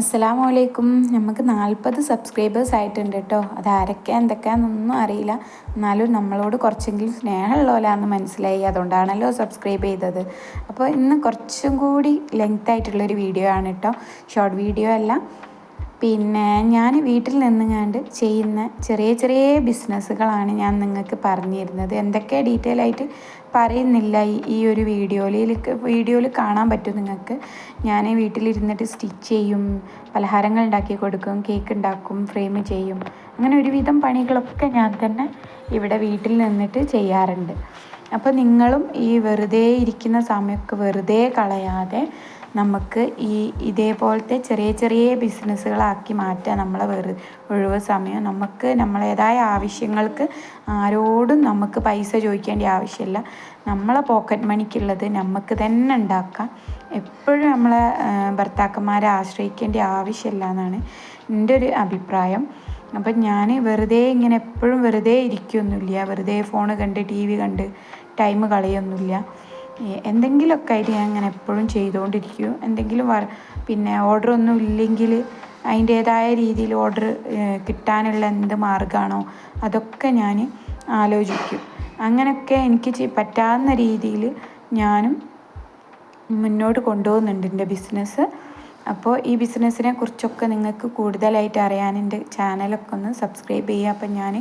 അസ്സലാമു അലൈക്കും നമുക്ക് നാൽപ്പത് സബ്സ്ക്രൈബേഴ്സ് ആയിട്ടുണ്ട് കേട്ടോ അത് ആരൊക്കെ എന്തൊക്കെയാണെന്നൊന്നും അറിയില്ല. എന്നാലും നമ്മളോട് കുറച്ചെങ്കിലും സ്നേഹമുള്ളവരാന്ന് മനസ്സിലായി. അതുകൊണ്ടാണല്ലോ സബ്സ്ക്രൈബ് ചെയ്തത്. അപ്പോൾ ഇന്ന് കുറച്ചും കൂടി ലെങ്ത് ആയിട്ടുള്ളൊരു വീഡിയോ ആണ് കേട്ടോ ഷോർട്ട് വീഡിയോ അല്ല. പിന്നെ ഞാൻ വീട്ടിൽ നിന്നുകാണ്ട് ചെയ്യുന്ന ചെറിയ ചെറിയ ബിസിനസ്സുകളാണ് ഞാൻ നിങ്ങൾക്ക് പറഞ്ഞു തരുന്നത് എന്തൊക്കെ ഡീറ്റെയിൽ ആയിട്ട് പറയുന്നില്ല ഈ ഒരു വീഡിയോയിൽ വീഡിയോയിൽ കാണാൻ പറ്റും നിങ്ങൾക്ക്. ഞാൻ വീട്ടിലിരുന്നിട്ട് സ്റ്റിച്ച് ചെയ്യും പലഹാരങ്ങൾ ഉണ്ടാക്കി കൊടുക്കും കേക്ക് ഉണ്ടാക്കും ഫ്രെയിം ചെയ്യും. അങ്ങനെ ഒരുവിധം പണികളൊക്കെ ഞാൻ തന്നെ ഇവിടെ വീട്ടിൽ നിന്നിട്ട് ചെയ്യാറുണ്ട്. അപ്പോൾ നിങ്ങളും ഈ വെറുതെ ഇരിക്കുന്ന സമയമൊക്കെ വെറുതെ കളയാതെ നമുക്ക് ഈ ഇതേപോലത്തെ ചെറിയ ചെറിയ ബിസിനസ്സുകളാക്കി മാറ്റാം നമ്മളെ വെറു ഒഴിവ് സമയം നമുക്ക് നമ്മളേതായ ആവശ്യങ്ങൾക്ക് ആരോടും നമുക്ക് പൈസ ചോദിക്കേണ്ട ആവശ്യമില്ല. നമ്മളെ പോക്കറ്റ് മണിക്കുള്ളത് നമുക്ക് തന്നെ ഉണ്ടാക്കാം. എപ്പോഴും നമ്മളെ ഭർത്താക്കന്മാരെ ആശ്രയിക്കേണ്ട ആവശ്യമില്ല എന്നാണ് എന്റെ ഒരു അഭിപ്രായം. അപ്പം ഞാൻ വെറുതെ ഇങ്ങനെ എപ്പോഴും വെറുതെ ഇരിക്കുകയൊന്നുമില്ല വെറുതെ ഫോൺ കണ്ട് ടി വി കണ്ട് ടൈം കളയൊന്നുമില്ല. എന്തെങ്കിലുമൊക്കെ ആയിട്ട് ഞാൻ ഇങ്ങനെ എപ്പോഴും ചെയ്തുകൊണ്ടിരിക്കും. എന്തെങ്കിലും പിന്നെ ഓർഡർ ഒന്നും ഇല്ലെങ്കിൽ അതിന്റേതായ രീതിയിൽ ഓർഡർ കിട്ടാനുള്ള എന്ത് മാർഗമാണോ അതൊക്കെ ഞാൻ ആലോചിക്കും. അങ്ങനെയൊക്കെ എനിക്ക് പറ്റാവുന്ന രീതിയിൽ ഞാനും മുന്നോട്ട് കൊണ്ടുപോകുന്നുണ്ട് എന്റെ ബിസിനസ് അപ്പോൾ ഈ ബിസിനസ്സിനെ കുറിച്ചൊക്കെ നിങ്ങൾക്ക് കൂടുതലായിട്ട് അറിയാൻ എന്റെ ചാനലൊക്കെ ഒന്ന് സബ്സ്ക്രൈബ് ചെയ്യുക. അപ്പം ഞാൻ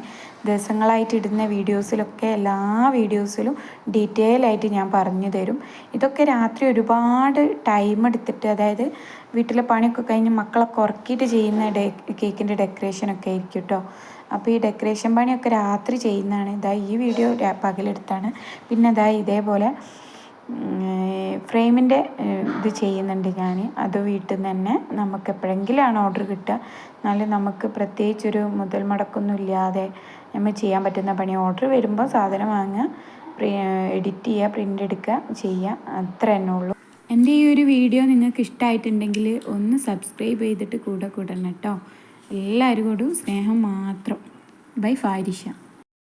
ദിവസങ്ങളായിട്ട് ഇടുന്ന വീഡിയോസിലൊക്കെ എല്ലാ വീഡിയോസിലും ഡീറ്റെയിൽ ആയിട്ട് ഞാൻ പറഞ്ഞു തരും. ഇതൊക്കെ രാത്രി ഒരുപാട് ടൈം എടുത്തിട്ട് അതായത് വീട്ടിലെ പണിയൊക്കെ കഴിഞ്ഞ് മക്കളൊക്കെ ഉറക്കിയിട്ട് ചെയ്യുന്ന ഡെ കേക്കിന്റെ ഡെക്കറേഷനൊക്കെ ആയിരിക്കും കേട്ടോ അപ്പോൾ ഈ ഡെക്കറേഷൻ പണിയൊക്കെ രാത്രി ചെയ്യുന്നതാണ്. ഇതാ ഈ വീഡിയോ പകലെടുത്താണ്. പിന്നെ ഇതാ ഇതേപോലെ ഫ്രെയിമിന്റെ ഇത് ചെയ്യുന്നുണ്ട് ഞാൻ അത് വീട്ടിൽ നിന്ന് തന്നെ നമുക്ക് എപ്പോഴെങ്കിലാണ് ഓർഡർ കിട്ടുക. എന്നാലും നമുക്ക് പ്രത്യേകിച്ചൊരു മുതൽ മുടക്കൊന്നും ഇല്ലാതെ നമ്മൾ ചെയ്യാൻ പറ്റുന്ന പണി. ഓർഡർ വരുമ്പോൾ സാധനം വാങ്ങുക എഡിറ്റ് ചെയ്യുക പ്രിന്റ് എടുക്കുക ചെയ്യുക. അത്ര തന്നെ ഉള്ളൂ. എന്റെ ഈ ഒരു വീഡിയോ നിങ്ങൾക്ക് ഇഷ്ടമായിട്ടുണ്ടെങ്കിൽ ഒന്ന് സബ്സ്ക്രൈബ് ചെയ്തിട്ട് കൂടെ കൂടണം കേട്ടോ. എല്ലാവരും കൂടും സ്നേഹം മാത്രം. ബൈ ഫാരിഷ.